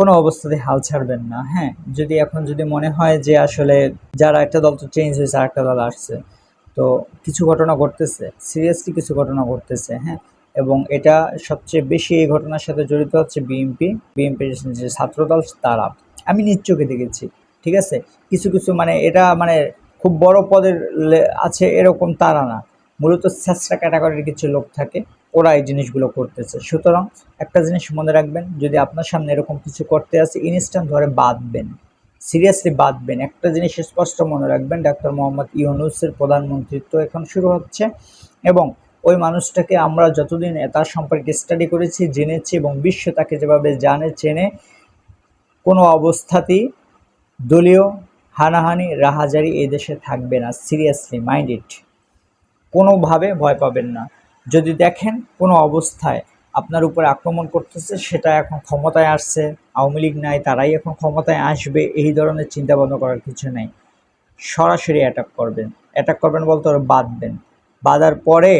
কোনো অবস্থাতে হাল ছাড়বেন না হ্যাঁ? যদি এখন যদি মনে হয় যে আসলে যারা একটা দল তো চেঞ্জ হয়েছে আর একটা দল আসছে, তো কিছু ঘটনা ঘটতেছে সিরিয়াসলি কিছু ঘটনা ঘটতেছে হ্যাঁ? এবং এটা সবচেয়ে বেশি এই ঘটনার সাথে জড়িত হচ্ছে বিএনপি, বিএনপির যে ছাত্রদল, তারা। আমি নিজ চোখে দেখেছি, ঠিক আছে? কিছু কিছু মানে এটা মানে খুব বড় পদের আছে এরকম তারা না। মূলত স্যাঁচরা ক্যাটাগরির কিছু লোক থাকে ওরা এই জিনিসগুলো করতেছে। সুতরাং একটা জিনিস মনে রাখবেন, যদি আপনার সামনে এরকম কিছু করতে আসে ইনস্ট্যান্ট ধরে বাঁধবেন। সিরিয়াসলি বাঁধবেন। একটা জিনিস স্পষ্ট মনে রাখবেন, ডাক্তার মোহাম্মদ ইউনুসের প্রধানমন্ত্রিত্ব এখন শুরু হচ্ছে এবং ওই মানুষটাকে আমরা যতদিন তার সম্পর্কে স্টাডি করেছি, জেনেছি এবং বিশ্ব তাকে যেভাবে জানে, চেনে, কোনো অবস্থাতেই দলীয় হানাহানি, রাহাজারি এই দেশে থাকবে না। সিরিয়াসলি মাইন্ড ইট কোনোভাবে ভয় পাবেন না। যদি দেখেন কোনো অবস্থায় আপনার উপরে আক্রমণ করতেছে, সেটা এখন ক্ষমতায় আসছে, আওয়ামী লীগ নাই, তারাই এখন ক্ষমতায় আসবে, এই ধরনের চিন্তা ভাবনা করার কিছু নেই। সরাসরি অ্যাটাক করবেন। অ্যাটাক করবেন বলতে ওরা বাঁধবেন। বাঁধার পরে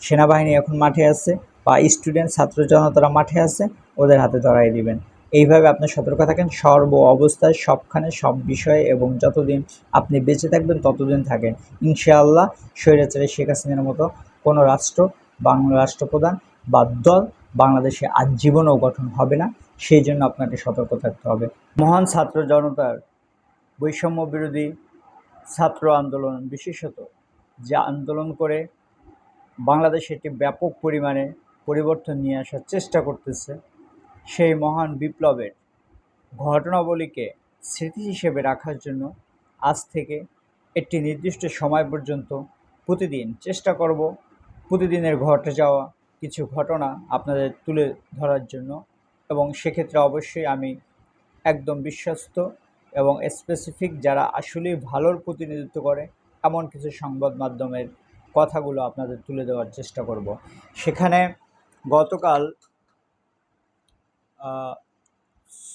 সেনাবাহিনী এখন মাঠে আছে বা স্টুডেন্ট ছাত্র জনতারা মাঠে আছে, ওদের হাতে ধরাই দিবেন। এইভাবে আপনি সতর্ক থাকেন। সর্ব অবস্থায় সবখানে, সব বিষয়ে এবং যতদিন আপনি বেঁচে থাকবেন, ততদিন থাকেন। ইনশাআল্লাহ, স্বৈরাচারী শেখ হাসিনার মতো কোনো রাষ্ট্র বাংলা রাষ্ট্রপ্রধান বা দল বাংলাদেশে আজীবনও গঠন হবে না, সেই জন্য আপনাকে সতর্ক থাকতে হবে। মহান ছাত্র জনতার বৈষম্য বিরোধী ছাত্র আন্দোলন বিশেষত, যে আন্দোলন করে বাংলাদেশে একটি ব্যাপক পরিমাণে পরিবর্তন নিয়ে আসার চেষ্টা করতেছে, সেই মহান বিপ্লবের ঘটনাবলীকে স্মৃতি হিসেবে রাখার জন্য আজ থেকে একটি নির্দিষ্ট সময় পর্যন্ত প্রতিদিন চেষ্টা করব প্রতিদিনের ঘটে যাওয়া কিছু ঘটনা আপনাদের তুলে ধরার জন্য এবং সেক্ষেত্রে অবশ্যই আমি একদম বিশ্বস্ত এবং স্পেসিফিক যারা আসলেই ভালোর প্রতিনিধিত্ব করে, এমন কিছু সংবাদ মাধ্যমের কথাগুলো আপনাদের তুলে দেওয়ার চেষ্টা করব। সেখানে গতকাল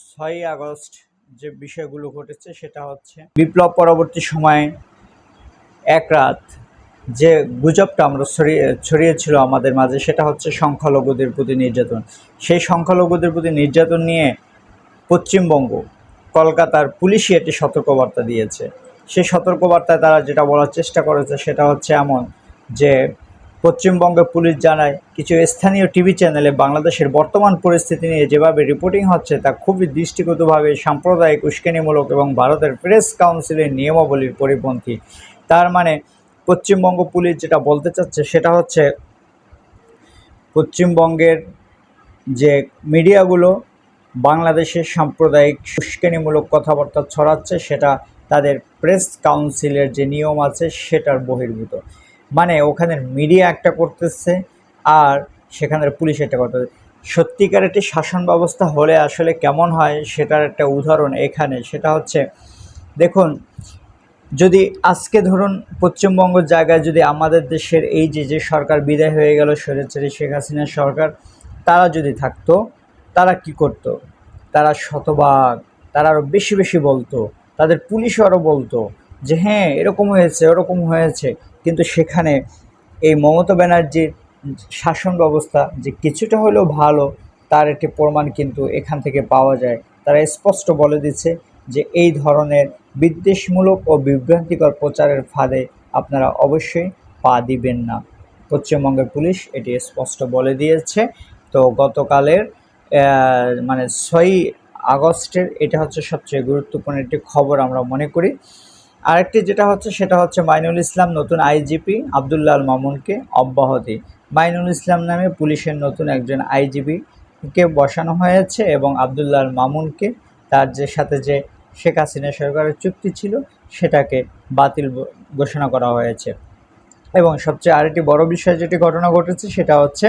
ছয়ই আগস্ট যে বিষয়গুলো ঘটেছে সেটা হচ্ছে বিপ্লব পরবর্তী সময়ে এক রাত যে গুজবটা আমরা ছড়িয়ে, ছড়িয়েছিল আমাদের মাঝে, সেটা হচ্ছে সংখ্যালঘুদের প্রতি নির্যাতন। সেই সংখ্যালঘুদের প্রতি নির্যাতন নিয়ে পশ্চিমবঙ্গ কলকাতার পুলিশই একটি সতর্কবার্তা দিয়েছে। সেই সতর্কবার্তায় তারা যেটা বলার চেষ্টা করেছে সেটা হচ্ছে এমন যে পশ্চিমবঙ্গের পুলিশ জানায়, কিছু স্থানীয় টিভি চ্যানেলে বাংলাদেশের বর্তমান পরিস্থিতি নিয়ে যেভাবে রিপোর্টিং হচ্ছে, তা খুবই দৃষ্টিগতভাবে সাম্প্রদায়িক উস্কানিমূলক এবং ভারতের প্রেস কাউন্সিলের নিয়মাবলীর পরিপন্থী। তার মানে পশ্চিমবঙ্গ পুলিশ যেটা বলতে চাচ্ছে সেটা হচ্ছে পশ্চিমবঙ্গের যে মিডিয়াগুলো বাংলাদেশের সাম্প্রদায়িক উস্কানিমূলক কথাবার্তা ছড়াচ্ছে, সেটা তাদের প্রেস কাউন্সিলের যে নিয়ম আছে সেটার বহির্ভূত। মানে ওখানের মিডিয়া একটা করতেছে আর সেখানের পুলিশ একটা করতেছে। সত্যিকার একটি শাসন ব্যবস্থা হলে আসলে কেমন হয় সেটার একটা উদাহরণ এখানে, সেটা হচ্ছে দেখুন যদি আজকে ধরুন পশ্চিমবঙ্গ জায়গায় যদি আমাদের দেশের এই যে যে সরকার বিদায় হয়ে গেল, স্বৈরাচারী শেখ হাসিনার সরকার, তারা যদি থাকতো, তারা কি করতো? তারা শতভাগ, তারা আরও বেশি বেশি বলতো, তাদের পুলিশও আরও বলতো যে হ্যাঁ এরকম হয়েছে, ওরকম হয়েছে। কিন্তু সেখানে এই মমতা ব্যানার্জির শাসন ব্যবস্থা যে কিছুটা হলেও ভালো, তার একটি প্রমাণ কিন্তু এখান থেকে পাওয়া যায়। তারা স্পষ্ট বলে দিচ্ছে যে এই ধরনের বিদ্বেষমূলক ও বিভ্রান্তিকর প্রচারের ফাঁদে আপনারা অবশ্যই পা দিবেন না। পশ্চিমবঙ্গের পুলিশ এটি স্পষ্ট বলে দিয়েছে। তো গতকালের মানে ছয়ই আগস্টের এটা হচ্ছে সবচেয়ে গুরুত্বপূর্ণ একটি খবর আমরা মনে করি। আরেকটি যেটা হচ্ছে সেটা হচ্ছে মাইনুল ইসলাম নতুন আইজিপি আবদুল্লাহ আল মামুনকে অব্যাহতি। মাইনুল ইসলাম নামে পুলিশের নতুন একজন আইজিপি কে বসানো হয়েছে এবং আবদুল্লাহ আল মামুনকে তার যে সাথে যে শেখ হাসিনা সরকারের চুক্তি ছিল, সেটাকে বাতিল ঘোষণা করা হয়েছে। এবং সবচেয়ে আরেকটি বড় বিষয় যেটি ঘটনা ঘটেছে, সেটা হচ্ছে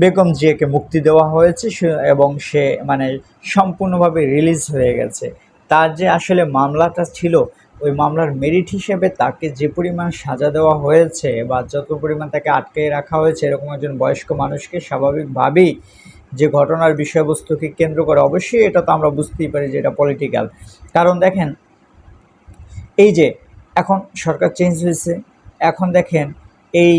বেগম জিয়াকে মুক্তি দেওয়া হয়েছে এবং সে মানে সম্পূর্ণভাবে রিলিজ হয়ে গেছে। তার যে আসলে মামলাটা ছিল, ওই মামলার মেরিট হিসেবে তাকে যে পরিমাণ সাজা দেওয়া হয়েছে বা যত পরিমাণ তাকে আটকে রাখা হয়েছে, এরকম একজন বয়স্ক মানুষকে স্বাভাবিকভাবেই যে ঘটনার বিষয়বস্তুকে কেন্দ্র করে, অবশ্যই এটা তো আমরা বুঝতেই পারি যে এটা পলিটিক্যাল কারণ দেখেন, এই যে এখন সরকার চেঞ্জ হয়েছে, এখন দেখেন এই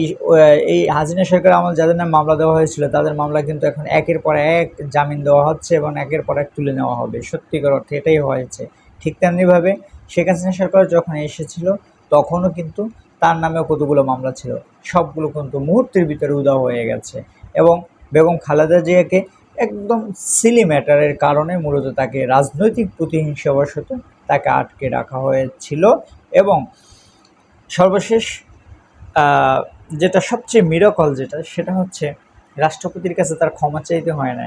এই হাজিনা সরকার আমল যাদের নাম মামলা দেওয়া হয়েছিল, তাদের মামলা কিন্তু এখন একের পর এক জামিন দেওয়া হচ্ছে এবং একের পর এক তুলে নেওয়া হবে। সত্যিকার অর্থে এটাই হয়েছে। ঠিক তেমনিভাবে শেখ হাসিনা সরকার যখন এসেছিল, তখনও কিন্তু তার নামেও কতগুলো মামলা ছিল, সবগুলো কিন্তু মুহূর্তের ভিতরে উদাও হয়ে গেছে। এবং বেগম খালেদা জিয়াকে একদম সিলি ম্যাটারের কারণে মূলত তাকে রাজনৈতিক প্রতিহিংসাবশত তাকে আটকে রাখা হয়েছিল এবং সর্বশেষ যেটা সবচেয়ে মিরাকল যেটা, সেটা হচ্ছে রাষ্ট্রপতির কাছে তার ক্ষমা চাইতে হয় না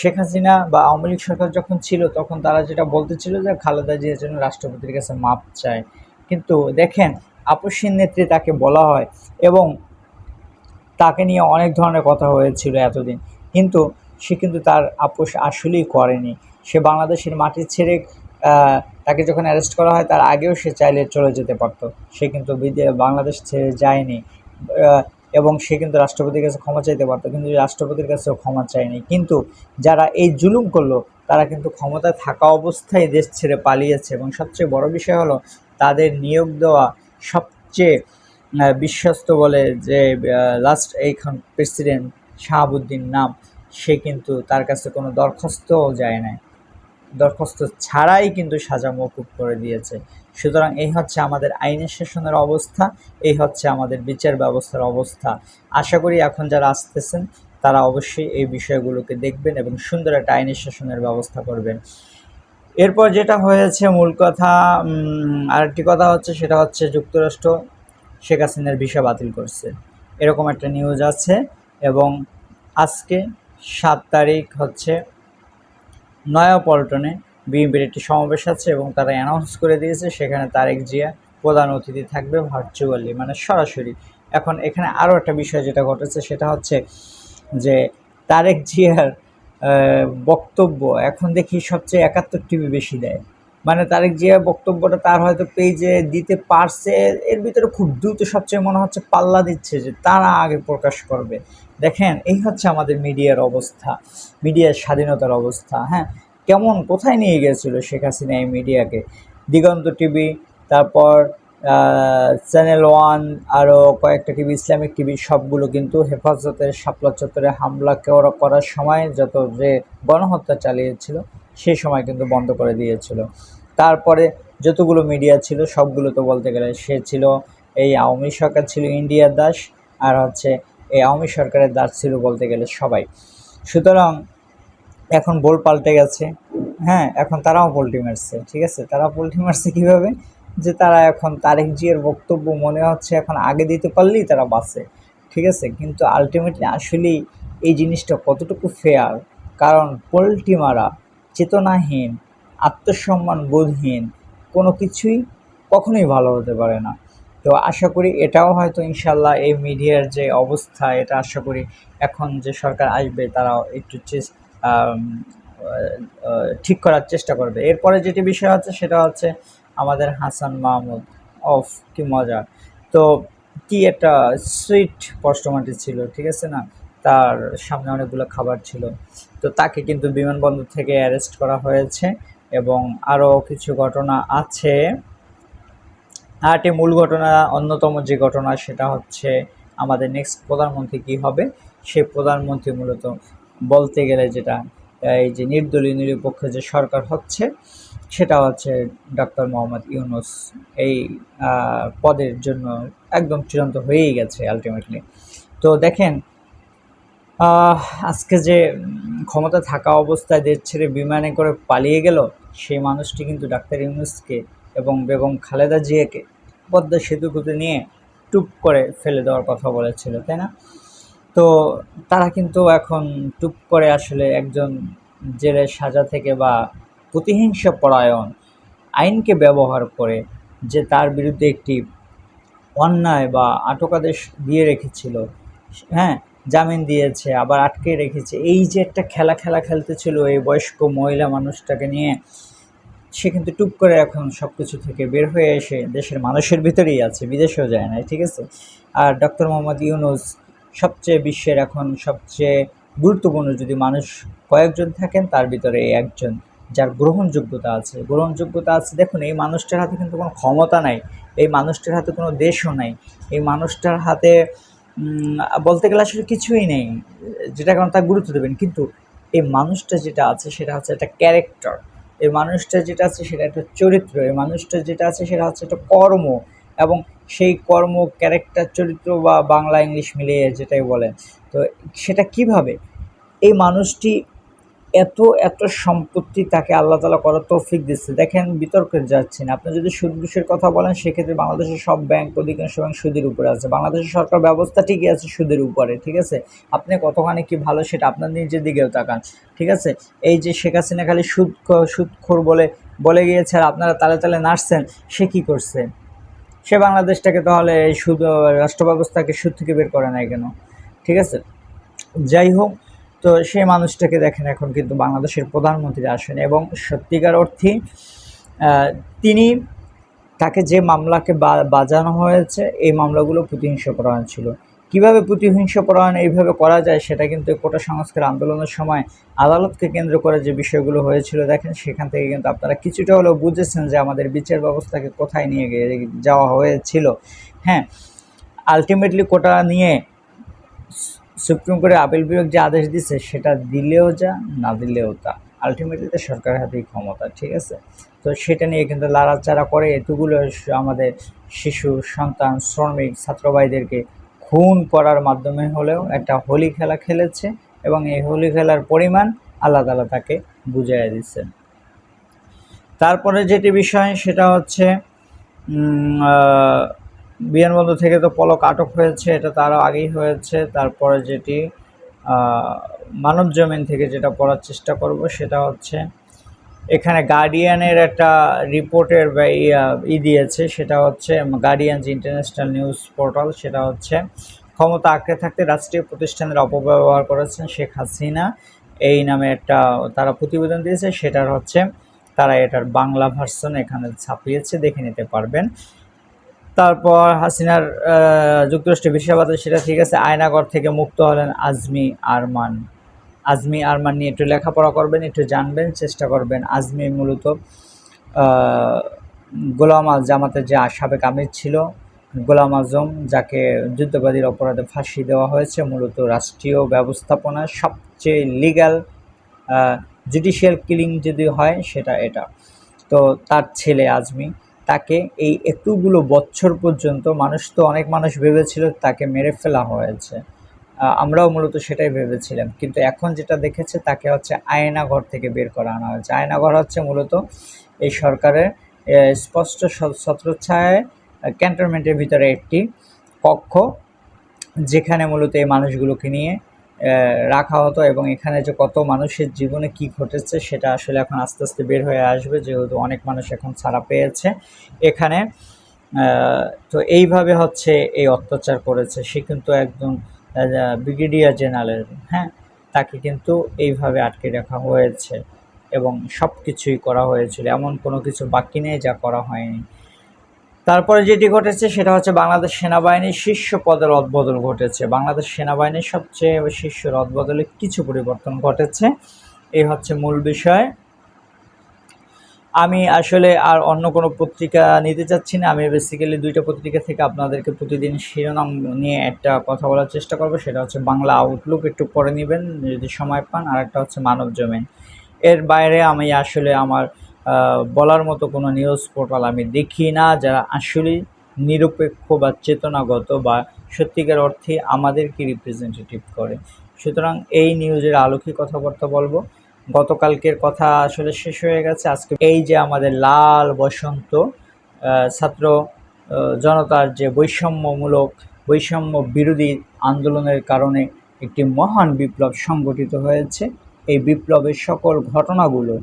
শেখ হাসিনা বা আওয়ামী লীগ সরকার যখন ছিল, তখন তারা যেটা বলতেছিল যে খালেদা জিয়ার জন্য রাষ্ট্রপতির কাছে মাপ চায়। কিন্তু দেখেন, আপসীন নেত্রী তাকে বলা হয় এবং তাকে নিয়ে অনেক ধরনের কথা হয়েছিল এতদিন। কিন্তু সে কিন্তু তার আপোষ আসলেই করেনি। সে বাংলাদেশের মাটি ছেড়ে তাকে যখন অ্যারেস্ট করা হয়, তার আগেও সে চাইলে চলে যেতে পারতো। সে কিন্তু বাংলাদেশ ছেড়ে যায়নি এবং সে কিন্তু রাষ্ট্রপতির কাছে ক্ষমা চাইতে পারতো, কিন্তু রাষ্ট্রপতির কাছেও ক্ষমা চায়নি। কিন্তু যারা এই জুলুম করল, তারা কিন্তু ক্ষমতায় থাকা অবস্থায় দেশ ছেড়ে পালিয়েছে। এবং সবচেয়ে বড় বিষয় হলো, তাদের নিয়োগ দেওয়া সবচেয়ে বিশ্বস্ত বলে যে লাস্ট এইখান প্রেসিডেন্ট শাহাবুদ্দিন নাম, সে কিন্তু তার কাছে কোনো দরখাস্তও যায় নাই। দরখাস্ত ছাড়াই কিন্তু সাজা মকুব করে দিয়েছে। সুতরাং এই হচ্ছে আমাদের আইনের শাসনের অবস্থা, এই হচ্ছে আমাদের বিচার ব্যবস্থার অবস্থা। আশা করি এখন যারা আসতেছেন, তারা অবশ্যই এই বিষয়গুলোকে দেখবেন এবং সুন্দর একটা আইনের শাসনের ব্যবস্থা করবেন। এরপর যেটা হয়েছে, মূল কথা আরেকটি কথা হচ্ছে, সেটা হচ্ছে যুক্তরাষ্ট্র। শেখ হাসিনার ভিসা বাতিল করছে। এরকম একটা নিউজ আছে এবং আজকে সাত তারিখ হচ্ছে নয়া নয়াপল্টনে বিএনপির একটি সমাবেশ আছে এবং তারা অ্যানাউন্স করে দিয়েছে, সেখানে তারেক জিয়া প্রধান অতিথি থাকবে ভার্চুয়ালি মানে সরাসরি। এখন এখানে আরও একটা বিষয় যেটা ঘটেছে, সেটা হচ্ছে যে তারেক জিয়ার বক্তব্য এখন দেখি সবচেয়ে একাত্তর টিভি বেশি দেয়। মানে তারেক যে বক্তব্যটা তার হয়তো পেজে দিতে পারছে। এর ভিতরে খুব দ্রুত সবচেয়ে মনে হচ্ছে পাল্লা দিচ্ছে যে তারা আগে প্রকাশ করবে। দেখেন, এই হচ্ছে আমাদের মিডিয়ার অবস্থা, মিডিয়ার স্বাধীনতার অবস্থা হ্যাঁ? কেমন, কোথায় নিয়ে গেছিল শেখ হাসিনা এই মিডিয়াকে? দিগন্ত টিভি, তারপর চ্যানেল ওয়ান আরও কয়েকটা টিভি ইসলামিক টিভি সবগুলো কিন্তু হেফাজতের শাপলা চত্বরে হামলা করা- করার সময় যত যে গণহত্যা চালিয়েছিল সেই সময় কিন্তু বন্ধ করে দিয়েছিল। তারপরে যতগুলো মিডিয়া ছিল, সবগুলো তো বলতে গেলে সে ছিল এই আওয়ামী সরকার ছিল ইন্ডিয়ার দাস, আর হচ্ছে এই আওয়ামী সরকারের দাস ছিল বলতে গেলে সবাই। সুতরাং এখন বল পাল্টে গেছে। হ্যাঁ এখন তারাও পোল্টি মারছে, ঠিক আছে? তারা পোল্টি মারছে কীভাবে? যে তারা এখন তারেক জিয়ার বক্তব্য মনে হচ্ছে, এখন আগে দিতে পারলেই তারা বাঁচে। ঠিক আছে? কিন্তু আলটিমেটলি আসলেই এই জিনিসটা কতটুকু ফেয়ার কারণ পোল্টি মারা চেতনাহীন আত্মসম্মান বোধহীন কোনো কিছুই কখনোই ভালো হতে পারে না। তো আশা করি এটাও হয়তো ইনশাল্লাহ এই মিডিয়ার যে অবস্থা, এটা আশা করি এখন যে সরকার আসবে, তারাও একটু ঠিক করার চেষ্টা করবে। এরপরে যেটি বিষয় হচ্ছে সেটা হচ্ছে আমাদের হাসান মাহমুদ। অফ কি মজা। তো কি একটা সুইট পষ্টমাটি ছিল, ঠিক আছে না? তার সামনে অনেকগুলো খাবার ছিল। তো তাকে কিন্তু বিমানবন্দর থেকে অ্যারেস্ট করা হয়েছে এবং আরও কিছু ঘটনা আছে। আরেকটি মূল ঘটনা, অন্যতম যে ঘটনা, সেটা হচ্ছে আমাদের নেক্সট প্রধানমন্ত্রী কি হবে? সে প্রধানমন্ত্রী মূলত বলতে গেলে যেটা, এই যে নির্দলীয়, নিরপেক্ষ যে সরকার হচ্ছে সেটা হচ্ছে ডক্টর মোহাম্মদ ইউনুস। এই পদের জন্য একদম চূড়ান্ত হয়েই গেছে আলটিমেটলি তো দেখেন আজকে যে ক্ষমতা থাকা অবস্থায় দেশ ছেড়ে বিমানে করে পালিয়ে গেল, সেই মানুষটি কিন্তু ডাক্তার ইউনুসকে এবং বেগম খালেদা জিয়াকে পদ্মা সেতুকুতে নিয়ে টুপ করে ফেলে দেওয়ার কথা বলেছিল, তাই না? তো তারা কিন্তু এখন টুপ করে আসলে একজন জেলের সাজা থেকে বা প্রতিহিংসা পরায়ণ আইনকে ব্যবহার করে যে তার বিরুদ্ধে একটি অন্যায় বা আটকাদেশ দিয়ে রেখেছিল হ্যাঁ জামিন দিয়েছে, আবার আটকে রেখেছে। এই যে একটা খেলা খেলা খেলতেছিল এই বয়স্ক মহিলা মানুষটাকে নিয়ে, সে কিন্তু টুপ করে এখন সব কিছু থেকে বের হয়ে এসে দেশের মানুষের ভিতরেই আছে, বিদেশেও যায় না ঠিক আছে? আর ডক্টর মোহাম্মদ ইউনুস সবচেয়ে বিশ্বের এখন সবচেয়ে গুরুত্বপূর্ণ যদি মানুষ কয়েকজন থাকেন, তার ভিতরে একজন। যার গ্রহণযোগ্যতা আছে। গ্রহণযোগ্যতা আছে, দেখুন, এই মানুষটার হাতে কিন্তু কোনো ক্ষমতা নাই। এই মানুষটার হাতে কোনো দেশও নাই। এই মানুষটার হাতে বলতে গেলে আসলে কিছুই নেই, যেটা কারণ তার গুরুত্ব দেবেন। কিন্তু এই মানুষটা যেটা আছে, সেটা হচ্ছে একটা ক্যারেক্টার। এই মানুষটা যেটা আছে, সেটা একটা চরিত্র। এই মানুষটা যেটা আছে, সেটা হচ্ছে একটা কর্ম। এবং সেই কর্ম, ক্যারেক্টার, চরিত্র বা বাংলা, ইংলিশ মিলিয়ে যেটাই বলেন, তো সেটা কীভাবে? এই মানুষটি এত এত সম্পত্তি তাকে আল্লাহ তালা করার তৌফিক দিচ্ছে। দেখেন বিতর্কে যাচ্ছি না। আপনি যদি সুদ ঘুষের কথা বলেন, সেক্ষেত্রে বাংলাদেশের সব ব্যাংক, অধিকাংশ ব্যাংক সুদের উপরে আছে। বাংলাদেশের সরকার ব্যবস্থা ঠিকই আছে সুদের উপরে, ঠিক আছে? আপনি কতখানি কি ভালো সেটা আপনার নিজের দিকেও তাকান, ঠিক আছে? এই যে শেখ হাসিনা খালি সুদ সুদখোর বলে বলে গিয়েছে আর আপনারা তালে তালে নাচছেন সে কি করছে? সে বাংলাদেশটাকে তাহলে সুদ রাষ্ট্র ব্যবস্থাকে সুদ থেকে বের করে নেয় কেন? ঠিক আছে? যাই হোক তো সেই মানুষটাকে দেখেন এখন কিন্তু বাংলাদেশের প্রধানমন্ত্রী আসেন এবং সত্যিকার অর্থে তিনি তাকে যে মামলাকে বাজানো হয়েছে, এই মামলাগুলো প্রতিহিংস পরায়ণ ছিল। কীভাবে প্রতিহিংস পরায়ণ এইভাবে করা যায় সেটা কিন্তু কোটা সংস্কার আন্দোলনের সময় আদালতকে কেন্দ্র করে যে বিষয়গুলো হয়েছিল, দেখেন সেখান থেকে কিন্তু আপনারা কিছুটা হলেও বুঝেছেন যে আমাদের বিচার ব্যবস্থাকে কোথায় নিয়ে যাওয়া হয়েছিল। হ্যাঁ আলটিমেটলি কোটা নিয়ে সুপ্রিম কোর্টে আপিল বিভাগ যে আদেশ দিচ্ছে সেটা দিলেও যা, না দিলেও তা। আলটিমেটলি তো সরকারের হাতেই ক্ষমতা, ঠিক আছে? তো সেটা নিয়ে কিন্তু লাড়াচাড়া করে এতগুলো আমাদের শিশু, সন্তান, শ্রমিক ছাত্রভাইদেরকে খুন করার মাধ্যমে হলেও একটা হোলি খেলা খেলেছে এবং এই হোলি খেলার পরিমাণ আল্লাহ তালা তাকে বুঝাইয়া দিচ্ছেন তারপরে যেটি বিষয়, সেটা হচ্ছে বিমানবন্দর থেকে তো পলক আটক হয়েছে, এটা তারও আগেই হয়েছে। তারপরে যেটি মানব জমিন থেকে যেটা পড়ার চেষ্টা করব সেটা হচ্ছে, এখানে গার্ডিয়ানের একটা রিপোর্টের ই দিয়েছে, সেটা হচ্ছে গার্ডিয়ান যে ইন্টারন্যাশনাল নিউজ পোর্টাল সেটা হচ্ছে, ক্ষমতা আঁকড়ে থাকতে রাষ্ট্রীয় প্রতিষ্ঠানের অপব্যবহার করেছেন শেখ হাসিনা। এই নামে একটা তারা প্রতিবেদন দিয়েছে, সেটার হচ্ছে, তারা এটার বাংলা ভার্সন এখানে ছাপিয়েছে, দেখে নিতে পারবেন। তারপর হাসিনার যুক্তরাষ্ট্রে বিশ্ববাদে সেটা ঠিক আছে। আয়নাগর থেকে মুক্ত হলেন আজমি আরমান। আজমি আরমান নিয়ে একটু লেখাপড়া করবেন, একটু জানবেন, চেষ্টা করবেন। আজমি মূলত গোলাম আজ জামাতের যে সাবেক আমির ছিল, গোলাম আজম, যাকে যুদ্ধবাদীর অপরাধে ফাঁসি দেওয়া হয়েছে, মূলত রাষ্ট্রীয় ব্যবস্থাপনার সবচেয়ে লিগ্যাল জুডিশিয়াল কিলিং যদি হয়, সেটা এটা। তো তার ছেলে আজমি। তাকে এই একটুগুলো বছর পর্যন্ত মানুষ তো অনেক মানুষ ভেবেছিল তাকে মেরে ফেলা হয়েছে। আমরাও মূলত সেটাই ভেবেছিলাম। কিন্তু এখন যেটা দেখেছে তাকে হচ্ছে আয়নাঘর থেকে বের করা আনা হয়েছে। আয়নাঘর হচ্ছে মূলত এই সরকারের স্পষ্ট ছ- ছত্রছায়ায় ক্যান্টনমেন্টের ভিতরে একটি কক্ষ, যেখানে মূলত এই মানুষগুলোকে নিয়ে রাখা হতো এবং এখানে যে কত মানুষের জীবনে কি ঘটেছে সেটা আসলে এখন আস্তে আস্তে বের হয়ে আসবে, যেহেতু অনেক মানুষ এখন ছাড়া পেয়েছে এখানে। তো এইভাবে হচ্ছে এই অত্যাচার করেছে। সে কিন্তু একদম ব্রিগেডিয়ার জেনারেল হ্যাঁ? তাকে কিন্তু এইভাবে আটকে রাখা হয়েছে এবং সব কিছুই করা হয়েছিল। এমন কোনো কিছু বাকি নেই যা করা হয়নি। তারপরে যেটি ঘটেছে সেটা হচ্ছে বাংলাদেশ সেনাবাহিনীর শীর্ষ পদের রদবদল ঘটেছে। বাংলাদেশ সেনাবাহিনীর সবচেয়ে শীর্ষ রদবদলে কিছু পরিবর্তন ঘটেছে। এই হচ্ছে মূল বিষয়। আমি আসলে আর অন্য কোনো পত্রিকা নিতে চাচ্ছি না। আমি বেসিক্যালি দুইটা পত্রিকা থেকে আপনাদেরকে প্রতিদিন শিরোনাম নিয়ে একটা কথা বলার চেষ্টা করব। সেটা হচ্ছে বাংলা আউটলুক একটু পরে নেবেন যদি সময় পান। আর একটা হচ্ছে মানব জমিন এর বাইরে আমি আসলে আমার বলার মতো কোনো নিউজ পোর্টাল আমি দেখি না, যারা আসলে নিরপেক্ষ বা চেতনাগত বা সত্যিকার অর্থে আমাদেরকে রিপ্রেজেন্টেটিভ করে। সুতরাং এই নিউজের আলোকে কথাবার্তা বলব। গতকালকের কথা আসলে শেষ হয়ে গেছে। আজকে এই যে আমাদের লাল বসন্ত ছাত্র জনতার যে বৈষম্যমূলক, বৈষম্য বিরোধী আন্দোলনের কারণে একটি মহান বিপ্লব সংগঠিত হয়েছে। এই বিপ্লবের সকল ঘটনাগুলো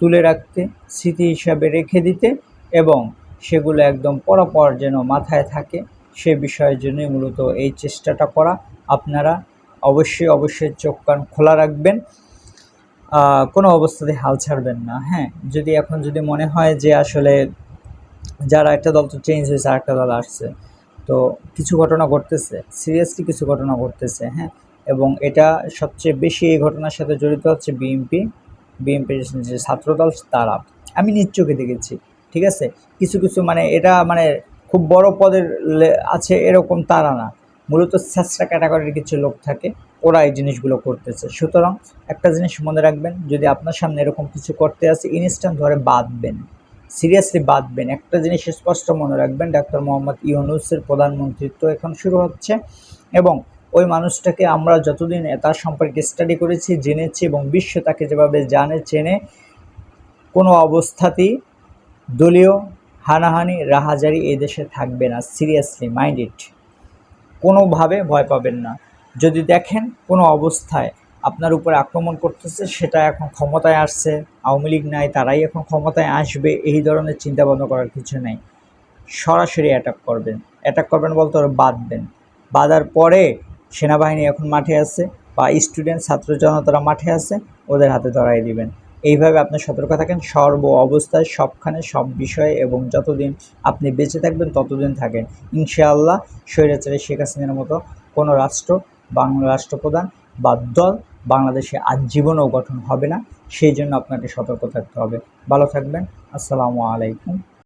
তুলে রাখতে, স্মৃতি হিসাবে রেখে দিতে এবং সেগুলো একদম পরপর যেন মাথায় থাকে, সে বিষয়ের জন্যই মূলত এই চেষ্টাটা করা। আপনারা অবশ্যই অবশ্যই চোখ কান খোলা রাখবেন। কোনো অবস্থাতে হাল ছাড়বেন না হ্যাঁ? যদি এখন যদি মনে হয় যে আসলে যারা একটা দল তো চেঞ্জ হয়েছে, আরেকটা দল আসছে, তো কিছু ঘটনা ঘটতেছে সিরিয়াসলি কিছু ঘটনা ঘটতেছে হ্যাঁ? এবং এটা সবচেয়ে বেশি এই ঘটনার সাথে জড়িত হচ্ছে বিএনপি। বিএনপির যে ছাত্রদল, তারা। আমি নিজ চোখে দেখেছি, ঠিক আছে? কিছু কিছু মানে এটা মানে খুব বড় পদের আছে এরকম তারা না। মূলত স্যাঁচরা ক্যাটাগরির কিছু লোক থাকে, ওরা এই জিনিসগুলো করতেছে। সুতরাং একটা জিনিস মনে রাখবেন, যদি আপনার সামনে এরকম কিছু করতে আসে, ইনস্ট্যান্ট ধরে বাঁধবেন। সিরিয়াসলি বাঁধবেন। একটা জিনিস স্পষ্ট মনে রাখবেন, ডাক্তার মোহাম্মদ ইউনুসের প্রধানমন্ত্রিত্ব এখন শুরু হচ্ছে এবং ওই মানুষটাকে আমরা যতদিন তার সম্পর্কে স্টাডি করেছি, জেনেছি এবং বিশ্ব তাকে যেভাবে জানে, চেনে, কোনো অবস্থাতেই দলীয় হানাহানি, রাহাজারি এই দেশে থাকবে না। সিরিয়াসলি মাইন্ড ইট কোনোভাবে ভয় পাবেন না। যদি দেখেন কোনো অবস্থায় আপনার উপরে আক্রমণ করতেছে, সেটা এখন ক্ষমতায় আসছে, আওয়ামী লীগ নাই, তারাই এখন ক্ষমতায় আসবে, এই ধরনের চিন্তা করার কিছু নেই। সরাসরি অ্যাটাক করবেন। অ্যাটাক করবেন বলতে ওরা বাঁধবেন। বাঁধার পরে সেনাবাহিনী এখন মাঠে আছে বা স্টুডেন্ট ছাত্র জনতারা মাঠে আছে, ওদের হাতে ধরাই দিবেন। এইভাবে আপনি সতর্ক থাকেন, সর্ব অবস্থায় সবখানে সব বিষয়ে এবং যতদিন আপনি বেঁচে থাকবেন ততদিন থাকেন। ইনশাআল্লাহ স্বৈরাচারী শেখ হাসিনার মতো কোনো রাষ্ট্র, বাংলা রাষ্ট্রপ্রধান বা দল বাংলাদেশে আজীবনও গঠন হবে না, সেই জন্য আপনাকে সতর্ক থাকতে হবে। ভালো থাকবেন, আসসালামু আলাইকুম।